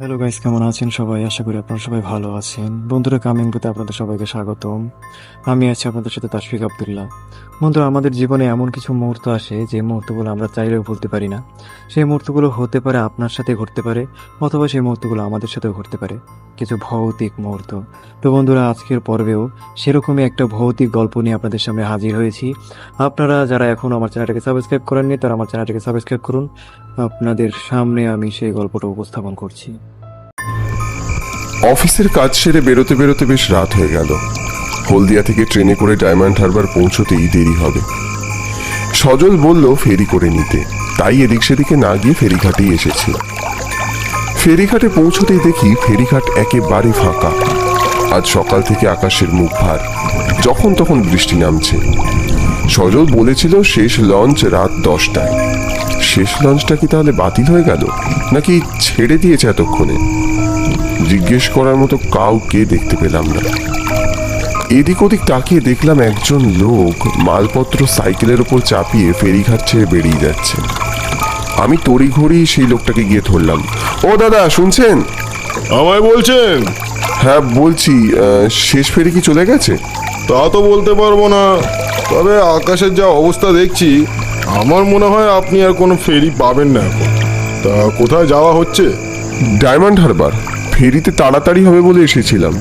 Hello guys কেমন আছেন সবাই? আশা করি আপনারা সবাই ভালো আছেন। বন্ধুরা কামিং বুতে আপনাদের সবাইকে স্বাগতম। আমি আছি আপনাদের সাথে তাশফিক আবদুল্লাহ। বন্ধুরা, আমাদের জীবনে এমন কিছু মুহূর্ত আসে যে মুহূর্তগুলো আমরা চাইলেও ভুলতে পারি না। সেই মুহূর্তগুলো হতে পারে আপনার সাথে ঘটতে পারে, অথবা সেই মুহূর্তগুলো আমাদের সাথেও ঘটতে পারে। কিছু ভৌতিক মুহূর্ত। তো বন্ধুরা, আজকের পর্বেও সেরকমই একটা ভৌতিক গল্প নিয়ে আপনাদের সামনে হাজির হয়েছি। আপনারা যারা এখন আমার চ্যানেলটাকে সাবস্ক্রাইব করেননি, তারা আমার চ্যানেলটাকে সাবস্ক্রাইব করুন। আপনাদের সামনে আমি সেই গল্পটা উপস্থাপন করছি। অফিসের কাজ সেরে বেরোতে বেরোতে বেশ রাত হয়ে গেল। হলদিয়া থেকে ট্রেনে করে ডায়মন্ড হারবার পৌঁছতেই দেরি হবে। সজল বলল, ফেরি করে নিতে। তাই এদিক সেদিকে না গিয়ে ফেরিঘাটেই এসেছি। ফেরিঘাটে পৌঁছতেই দেখি ফেরিঘাট একেবারে ফাঁকা। আজ সকাল থেকে আকাশের মুখ ভার। যখন তখন বৃষ্টি নামছে। সজল বলেছিল, শেষ লঞ্চ রাত দশটায়। শেষ লঞ্চটা কি তাহলে বাতিল হয়ে গেল? নাকি ছেড়ে দিয়েছে এতক্ষণে? জিজ্ঞেস করার মতো কাউকে দেখতে পেলাম না। এদিক ওদিক তাকিয়ে দেখলাম একজন লোক মালপত্র সাইকেলের উপর চাপিয়ে ফেরিঘাট ছেড়ে বেরিয়ে যাচ্ছে। আমি তড়িঘড়ি সেই লোকটাকে গিয়ে ধরলাম। ও দাদা শুনছেন? আমায় বলছেন? হ্যাঁ বলছি শেষ ফেরি কি চলে গেছে? তা তো বলতে পারব না। তবে আকাশের যা অবস্থা দেখছি আমার মনে হয় আপনি আর কোনো ফেরি পাবেন না এখন। তা কোথায় যাওয়া হচ্ছে? ডায়মন্ড হারবার। ফেরিতে তাড়াতাড়ি হবে বলে এসেছিলাম।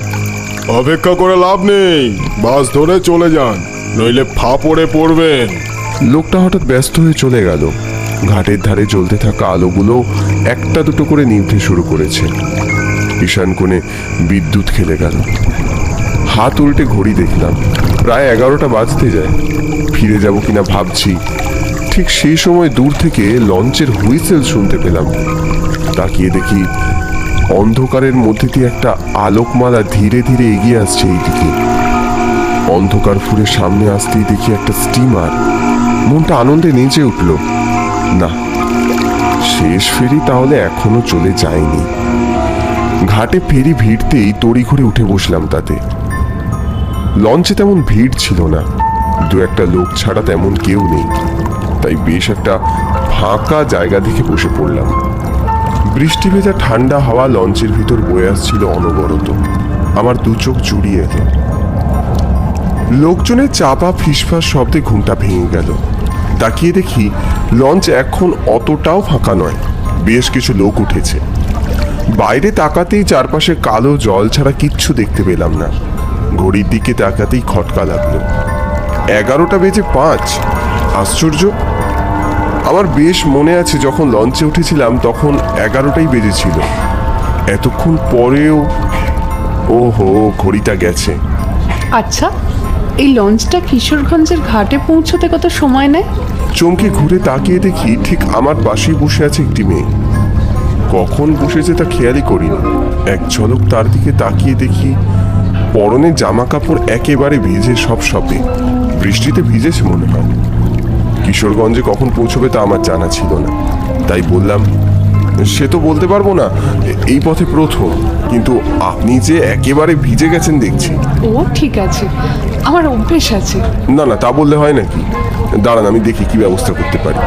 অপেক্ষা করে লাভ নেই। বাস ধরে চলে যান নইলে ফা পড়ে পড়বেন। লোকটা হঠাৎ ব্যস্ত হয়ে চলে গেল। ঘাটের ধারে জ্বলতে থাকা আলোগুলো একটা দুটো করে নিভতে শুরু করেছে। ঈশান কোণে বিদ্যুৎ খেলে গেল। হাত উল্টে ঘড়ি দেখলাম। প্রায় এগারোটা বাজতে যায়। ফিরে যাব কিনা ভাবছি। ঠিক সেই সময় দূর থেকে লঞ্চের হুইসেল শুনতে পেলাম। তাকিয়ে দেখি অন্ধকারের মধ্যে দিয়ে একটা আলোকমালা ধীরে ধীরে এগিয়ে আসছে এইদিকে। অন্ধকার ফুরে সামনে আসতেই দেখি একটা স্টিমার মনটা আনন্দে নেচে উঠল। না, শেষ ফেরি তাহলে এখনও চলে যায়নি। ঘাটে ফেরি ভিড়তেই তড়ি তড়িঘড়ি উঠে বসলাম তাতে। লঞ্চে তেমন ভিড় ছিল না। দু একটা লোক ছাড়া তেমন কেউ নেই। তাই বেশ একটা ফাঁকা জায়গা দেখে বসে পড়লাম। বৃষ্টি ভেজা ঠান্ডা হাওয়া লঞ্চের ভিতর বয়ে আসছিল অনবরত। আমার দু চোখ জুড়িয়ে এলো। লোকজনের চাপা ফিসফাস শব্দে ঘুমটা ভেঙে গেল। তাকিয়ে দেখি লঞ্চ এখন অতটাও ফাঁকা নয়। বেশ কিছু লোক উঠেছে। বাইরে তাকাতেই চারপাশে কালো জল ছাড়া কিচ্ছু দেখতে পেলাম না। ঘড়ির দিকে তাকাতেই খটকা লাগল। এগারোটা বেজে পাঁচ। আশ্চর্য আমার বেশ মনে আছে যখন লঞ্চে উঠেছিলাম তখন এগারোটাই বেজেছিল। এতক্ষণ পরেও ও ওহো ঘড়িটা গেছে। আচ্ছা এই লঞ্চটা কিশোরগঞ্জের ঘাটে পৌঁছতে কত সময় নেয়? চমকে ঘুরে তাকিয়ে দেখি ঠিক আমার পাশেই বসে আছে একটি মেয়ে। কখন বসেছে তা খেয়ালই করিনি। এক ঝলক তার দিকে তাকিয়ে দেখি পরনে জামা কাপড় একেবারে ভিজে সব সবে বৃষ্টিতে ভিজেছে মনে হয়। কিশোরগঞ্জে কখন পৌঁছবে তা আমার জানা ছিল না। তাই বললাম সে তো বলতে পারব না এই পথে প্রথম। কিন্তু আপনি যে একেবারে ভিজে গেছেন দেখছি। ও ঠিক আছে। আমার অভ্যেস আছে। না না তা বললে হয় নাকি? দাঁড়ান আমি দেখি কি ব্যবস্থা করতে পারি।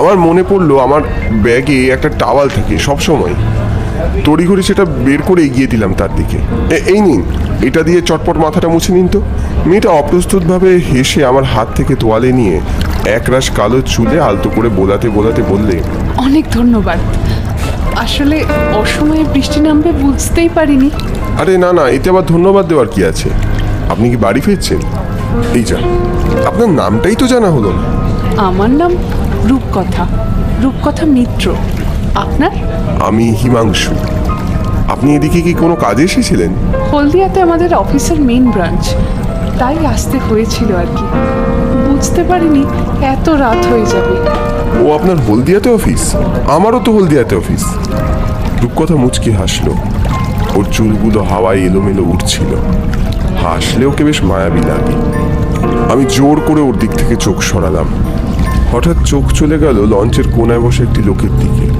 আমার মনে পড়ল আমার ব্যাগে একটা টাওয়াল থাকে সব সময় তড়িঘড়ি সেটা বের করে এগিয়ে দিলাম তার দিকে। এই নিন এটা দিয়ে চটপট মাথাটা মুছে নিন তো। মেয়েটা অপ্রস্তুতভাবে হেসে আমার হাত থেকে তোয়ালে নিয়ে একরাশ কালো চুলে আলতো করে বোলাতে বোলাতে বললে অনেক ধন্যবাদ। আসলে অসময়ে বৃষ্টি নামবে বুঝতেই পারিনি। আরে না না এতে আবার ধন্যবাদ দেওয়ার কি আছে? আপনি কি বাড়ি ফিরছেন? এই যা আপনার নামটাই তো জানা হলো না। আমার নাম রূপকথা রূপকথা মিত্র। আপনার? আমি হিমাংশু। আপনি এদিকে কি কোনো কাজে এসেছিলেন? হলদিয়াতে আমাদের অফিসের মেইন ব্রাঞ্চ। তাই আসতে হয়েছিল আর কি। বুঝতে পারিনি, এত রাত হয়ে যাবে। ও আপনার হলদিয়াতে অফিস? আমারও তো হলদিয়াতে অফিস। রূপকথা মুচকি হাসলো। ওর চুলগুলো হাওয়ায় এলোমেলো উঠছিল। হাসলে ওকে বেশ মায়াবী লাগে। আমি জোর করে ওর দিক থেকে চোখ সরালাম। হঠাৎ চোখ চলে গেল লঞ্চের কোনায় বসে একটি লোকের দিকে।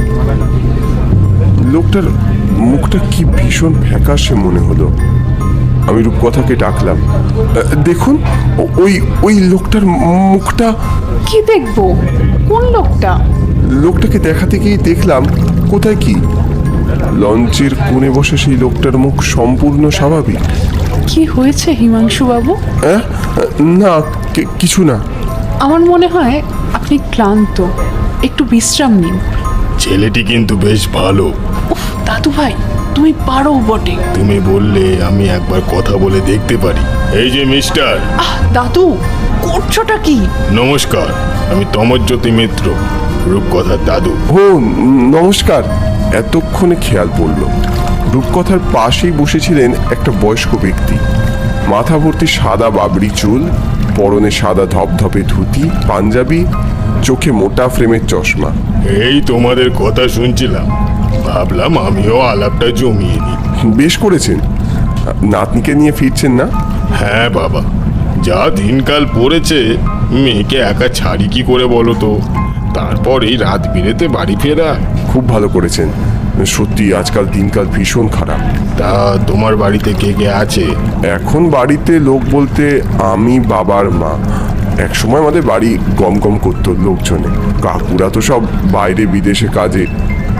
লোকটার মুখটা কি ভীষণ ফ্যাকাশে মনে হলো। আমি রূপকথাকে ডাকলাম। দেখুন ওই ওই লোকটার মুখটা কি দেখব? কোন লোকটা? লোকটাকে দেখাতে গিয়ে দেখলাম কোথায় কি? লঞ্চের কোণে বসে সেই লোকটার মুখ সম্পূর্ণ স্বাভাবিক। কি হয়েছে হিমাংশু বাবু? হ্যাঁ না কিছু না। আমার মনে হয় আপনি ক্লান্ত। একটু বিশ্রাম নিন। ছেলেটি কিন্তু বেশ ভালো। উফ দাদু ভাই তুমি পারো বটে। তুমি বললে আমি একবার কথা বলে দেখতে পারি। এই যে মিস্টার। আহ দাদু করছোটা কি? নমস্কার আমি তমজ্যোতি মিত্র রূপকথার দাদু। ও নমস্কার এতক্ষণে খেয়াল পড়ল। রূপকথার পাশেই বসেছিলেন একটা বয়স্ক ব্যক্তি। মাথা ভর্তি সাদা বাবরি চুল পরনে সাদা ধপধপে ধুতি পাঞ্জাবি চোখে মোটা ফ্রেমের চশমা। এই তোমাদের কথা শুনছিলাম। ভাবলাম আমিও আলাপটা জমিয়ে নিই। বেশ করেছেন। নাতনিকে নিয়ে ফিরছেন না? হ্যাঁ বাবা যা দিনকাল পড়েছে মেয়েকে একা ছাড়ি কি করে বলো তো? তারপর এই রাত বিরেতে বাড়ি ফেরা। খুব ভালো করেছেন। সত্যি আজকাল দিনকাল ভীষণ খারাপ। তা তোমার বাড়িতে কে কে আছে? এখন বাড়িতে লোক বলতে আমি বাবার মা। এক সময় আমাদের বাড়ি গম গম করতো লোকজনে। কাকুরা তো সব বাইরে বিদেশে কাজে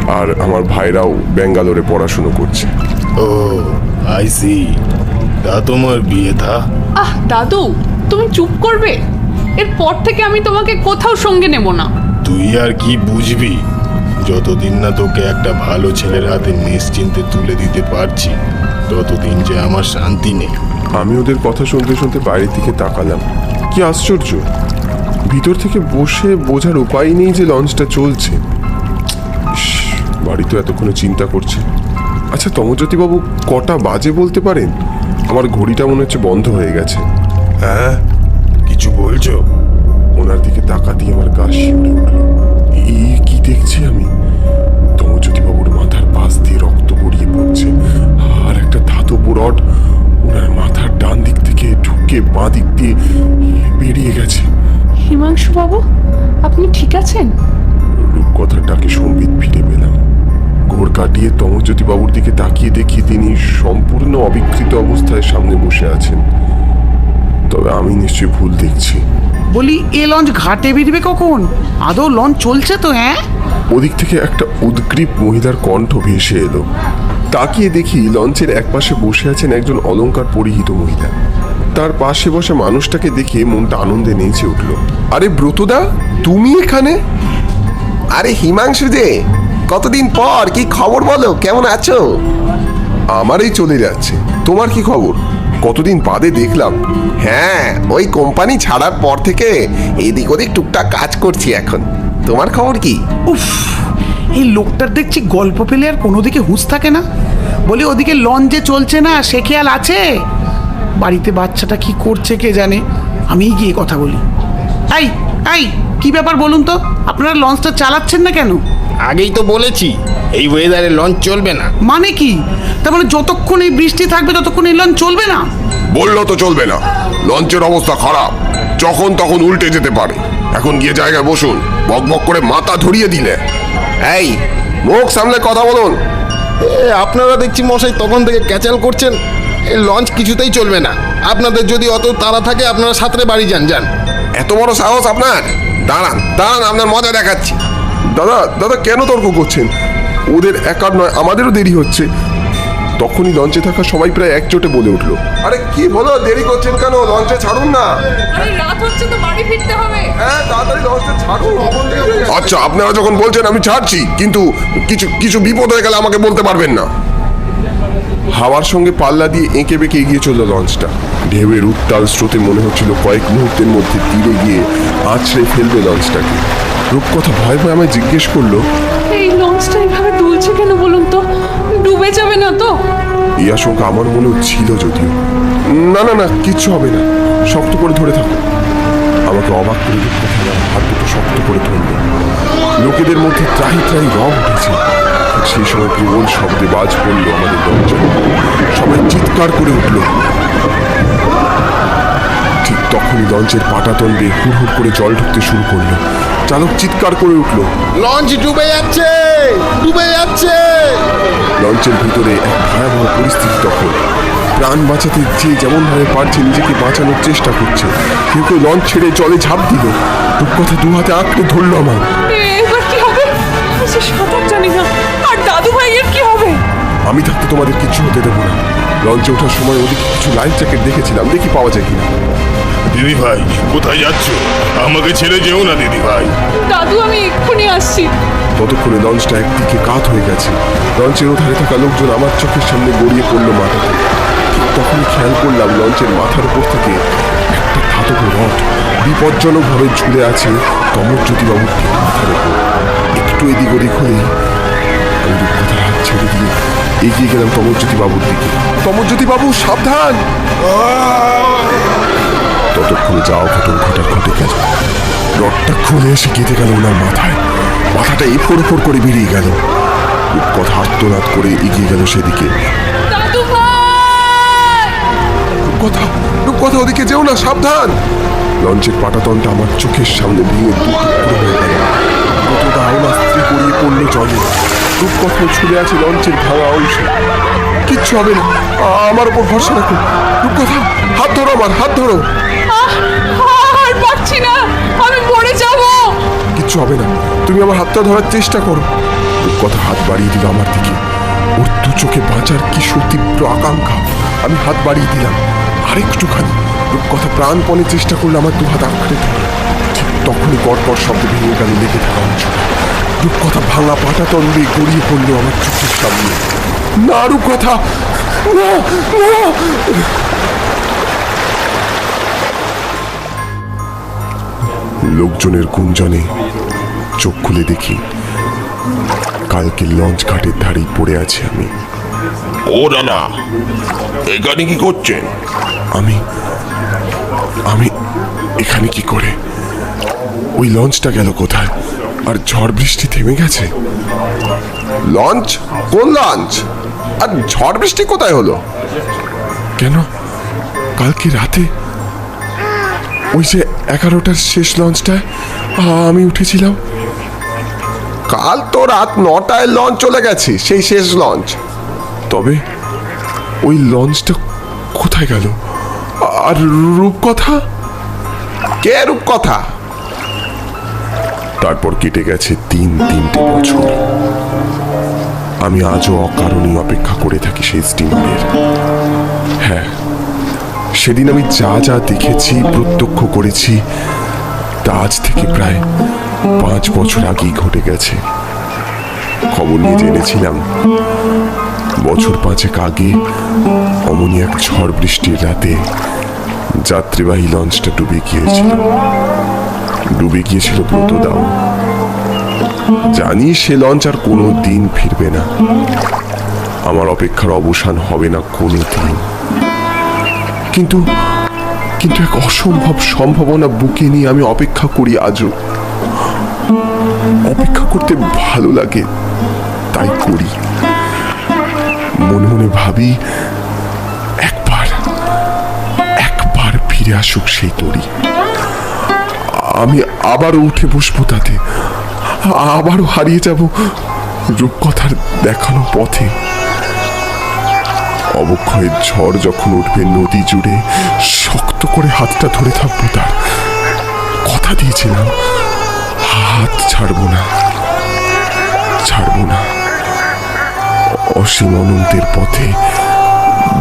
আর আমার ভাইরাও ব্যাঙ্গালোরে পড়াশুনো করছে। ও আই সি তা তোমার বিয়ে থা আহ দাদু তুমি চুপ করবে? এরপর থেকে আমি তোমাকে কোথাও সঙ্গে নেব না। তুই আর কি বুঝবি? যতদিন না তোকে একটা ভালো ছেলের হাতে নিশ্চিন্তে তুলে দিতে পারছি ততদিন যে আমার শান্তি নেই। আমি ওদের কথা শুনতে শুনতে বাইরের দিকে তাকালাম। কি আশ্চর্য! ভিতর থেকে বসে বোঝার উপায় নেই যে লঞ্চটা চলছে। বাড়ি তো এতক্ষণে চিন্তা করছে। আচ্ছা তমজ্যোতিবাবু কটা বাজে বলতে পারেন? আমার ঘড়িটা মনে হচ্ছে বন্ধ হয়ে গেছে। হ্যাঁ কিছু বলছো? ওনার দিকে তাকাতেই আমার গা শিউরে উঠল। এই কি দেখছি আমি? তমজ্যোতিবাবুর মাথার পাশ দিয়ে রক্ত গড়িয়ে পড়ছে। আর একটা ধাতব রড ওনার মাথার ডান দিক থেকে ঢুকে বাঁ দিক দিয়ে বেরিয়ে গেছে। হিমাংশু বাবু আপনি ঠিক আছেন? রূপকথার ডাকে সম্বিত ফিরে পেলাম। ঘোর কাটিয়ে তমজ্যোতিবাবুর দিকে তাকিয়ে দেখি তিনি সম্পূর্ণ অবিকৃত অবস্থায় সামনে বসে আছেন। তবে আমি নিশ্চয়ই ভুল দেখছি। বলি এ লঞ্চ ঘাটে বেরবে কখন? আদৌ লঞ্চ চলছে তো হ্যাঁ? ওদিক থেকে একটা উদ্গ্রীব মহিলার কণ্ঠ ভেসে এলো। তাকিয়ে দেখি লঞ্চের একপাশে বসে আছেন একজন অলংকার পরিহিত মহিলা। তার পাশে বসে মানুষটাকে দেখে মনটা আনন্দে নেচে উঠল। আরে ব্রতদা তুমি এখানে? আরে হিমাংশু যে কতদিন পর? কি খবর বলো? কেমন আছো? আমার এই চলে যাচ্ছে। তোমার কি খবর? কতদিন বাদে দেখলাম। হ্যাঁ ওই কোম্পানি ছাড়ার পর থেকে এদিক ওদিক টুকটাক কাজ করছি এখন। তোমার খবর কি? উফ এই লোকটার দেখছি গল্প পেলে আর কোনো দিকে হুঁশ থাকে না। বলি ওদিকে লঞ্চে চলছে না সে খেয়াল আছে? বাড়িতে বাচ্চাটা কি করছে কে জানে? আমিই গিয়ে কথা বলি। এই এই কি ব্যাপার বলুন তো? আপনারা লঞ্চটা চালাচ্ছেন না কেন? আগেই তো বলেছি এই ওয়েদারে লঞ্চ চলবে না। মানে কি? তার মানে যতক্ষণ এই বৃষ্টি থাকবে ততক্ষণ এই লঞ্চ চলবে না? বলল তো চলবে না। লঞ্চের অবস্থা খারাপ। যখন তখন উল্টে যেতে পারে। এখন গিয়ে জায়গায় বসুন। বক বক করে মাথা ধরিয়ে দিলে। এই মুখ সামলে কথা বলুন। এ আপনারা দেখছি মশাই তখন থেকে ক্যাচাল করছেন। এই লঞ্চ কিছুতেই চলবে না। আপনাদের যদি অত তাড়া থাকে আপনারা সাঁতরে বাড়ি যান যান। এত বড় সাহস আপনার? দাঁড়ান দাঁড়ান আপনার মজা দেখাচ্ছি। দাদা দাদা কেন তর্ক করছেন? ওদের একার নয় আমাদেরও দেরি হচ্ছে। তখনই লঞ্চে থাকা সবাই প্রায় একজোটে বলে উঠল আরে কি বলো দেরি করছেন কেন? লঞ্চে ছাড়ুন না। রাত হচ্ছে তো বাড়ি ফিরতে হবে। হ্যাঁ তাড়াতাড়ি লঞ্চে ছাড়ুন। আচ্ছা আপনারা যখন বলছেন আমি ছাড়ছি কিন্তু কিছু কিছু বিপদ হয়ে গেলে আমাকে বলতে পারবেন না। হাওয়ার সঙ্গে পাল্লা দিয়ে এঁকে বেঁকে এগিয়ে চলল লঞ্চটা। ঢেউয়ের উত্তাল স্রোতে মনে হচ্ছিল কয়েক মুহূর্তের মধ্যে তীরে গিয়ে আছড়ে ফেলবে লঞ্চটাকে। রূপকথা ভয় ভয় আমায় জিজ্ঞেস করল এই লঞ্চটা এইভাবে দুলছে কেন বলুন তো? ডুবে যাবে না তো? এই আশঙ্কা আমার মনেও ছিল যদিও। না না না কিচ্ছু হবে না। শক্ত করে ধরে থাকো। আমাকে অবাক করে রূপকথা আমার হাত দুটো শক্ত করে ধরল। লোকেদের মধ্যে ত্রাহি ত্রাহি রব উঠেছে সেই সময় প্রবল শব্দে বাজ পড়ল আমাদের দরজা সবাই চিৎকার করে উঠল। ঠিক তখনই লঞ্চের পাটাতন দিয়ে হুড় হুড় করে জল ঢুকতে শুরু করল। চালক চিৎকার করে উঠল লঞ্চ ডুবে যাচ্ছে! ডুবে যাচ্ছে! লঞ্চের ভিতরে এক ভয়াবহ পরিস্থিতি তখন। প্রাণ বাঁচাতে যে যেমনভাবে পারছে নিজেকে বাঁচানোর চেষ্টা করছে কেউ কেউ লঞ্চ ছেড়ে জলে ঝাঁপ দিল। রূপকথা দু হাতে আঁকড়ে ধরলো আমার এবার কি হবে? আমি জানি না। আর দাদু ভাইয়ের কি হবে? আমি থাকতে তোমাদের কিচ্ছু হতে দেবো না। লঞ্চে ওঠার সময় ওদিকে কিছু লাইফ জ্যাকেট দেখেছিলাম দেখি পাওয়া যায় কিনা। দিদি ভাই কোথায় যাচ্ছ? আমাকে ছেড়ে যেও না দিদি ভাই। দাদু আমি এক্ষুনি আসছি। ততক্ষণে লঞ্চটা একদিকে কাত হয়ে গেছে। লঞ্চের ওধারে থাকা লোকজন আমার চোখের সামনে গড়িয়ে পড়ল মাথাতে। ঠিক তখনই খেয়াল করলাম লঞ্চের মাথার উপর থেকে একটা ধাতব রড বিপজ্জনকভাবে ঝুলে আছে কমরজ্যোতিবাবুর ঠিক মাথার উপর। একটু এদিক ওদিক হলে আমি রূপকথার হাত ছেড়ে দিয়ে এগিয়ে গেলাম কমরজ্যোতি বাবুর দিকে। কমরজ্যোতি বাবু সাবধান! ততক্ষণে যাওয়া ঘটন ঘটার ঘটে গেল। রডটা খুলে এসে কেটে গেল ওনার মাথায়। মাথাটা এফোর এফোর করে বেরিয়ে গেল। রূপকথা আত্মনাদ করে এগিয়ে গেল সেদিকে। ভাই! রূপকথা রূপকথা ওদিকে যেও না সাবধান! লঞ্চের পাটাতনটা আমার চোখের সামনে ভেঙে দু হয়ে গেল। কতটা আওনাস্ত্রী গড়িয়ে পড়ল জলে রূপকথাও ছুলে আছে লঞ্চের ভাঙা অংশে। কিচ্ছু হবে না। আমার উপর ভরসা রাখো। রূপকথা হাত ধরো আমার হাত ধরো। আর পারছি না। আমি পড়ে যাব। কিচ্ছু হবে না। তুমি আমার হাতটা ধরার চেষ্টা করো। রূপকথা হাত বাড়িয়ে দিল আমার দিকে। ওর দু চোখে বাঁচার কি সুতীব্র আকাঙ্ক্ষা আমি হাত বাড়িয়ে দিলাম। আরেকটুখানি। রূপকথা প্রাণপণে চেষ্টা করল আমার দু হাত আঁকড়ে ধরে তখনই গড়পড় শব্দ ভেঙে গেল লেগে থাকা অংশ রূপকথা ভাঙা পাটা তন্ডে গড়িয়ে পড়ল আমার চোখের সামনে। না রূপকথা! না না! লোকজনের গুঞ্জনে চোখ খুলে দেখি কালকে লঞ্চ ঘাটের ধারেই পড়ে আছি আমি। ও দাদা এখানে কি করছেন? আমি আমি এখানে কি করে? ওই লঞ্চটা গেল কোথায়? আর ঝড় বৃষ্টি থেমে গেছে? লঞ্চ? কোন লঞ্চ? আর ঝড় বৃষ্টি কোথায় হলো? কেন? কালকে রাতে? ওই যে এগারোটার শেষ লঞ্চটায়? আমি উঠেছিলাম। কাল তো রাত নটায় লঞ্চ চলে গেছে সেই শেষ লঞ্চ। তবে ওই লঞ্চটা কোথায় গেল? আর রূপকথা? কে রূপ কথা তারপর কেটে গেছে তিন তিনটে বছর। আমি আজও অকারণে অপেক্ষা করে থাকি সেই স্টিমারের হ্যাঁ সেদিন আমি যা যা দেখেছি, প্রত্যক্ষ করেছি, তা আজ থেকে প্রায় পাঁচ বছর আগেই ঘটে গেছে। খবর নিয়ে জেনেছিলাম, বছর পাঁচেক আগে অমনি এক ঝড় বৃষ্টির রাতে যাত্রীবাহী লঞ্চটা ডুবে গিয়েছিল। ডুবে গিয়েছিল ব্রতদাও জানি সে লঞ্চ আর কোনো দিন ফিরবে না। আমার অপেক্ষার অবসান হবে না কোনো দিন। কিন্তু কিন্তু এক অসম্ভব সম্ভাবনা বুকে নিয়ে আমি অপেক্ষা করি আজও। অপেক্ষা করতে ভালো লাগে, তাই করি। মনে মনে ভাবি, একবার একবার ফিরে আসুক সেই তরি। আবারও উঠে বসবো তাতে। আবারও হারিয়ে যাব রূপকথার দেখানো পথে। অবক্ষয়ের ঝড় যখন উঠবে নদী জুড়ে, শক্ত করে হাতটা ধরে থাকব তার। কথা দিয়েছিলাম, হাত ছাড়বো না ছাড়বো না। অসীম অনন্তের পথে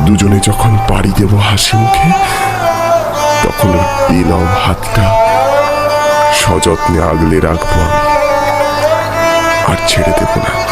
দুজনে যখন পাড়ি দেব হাসি মুখে, তখন বিনব হাতটা সযত্নে আগলে রাখব। আর ছেড়ে দেব না।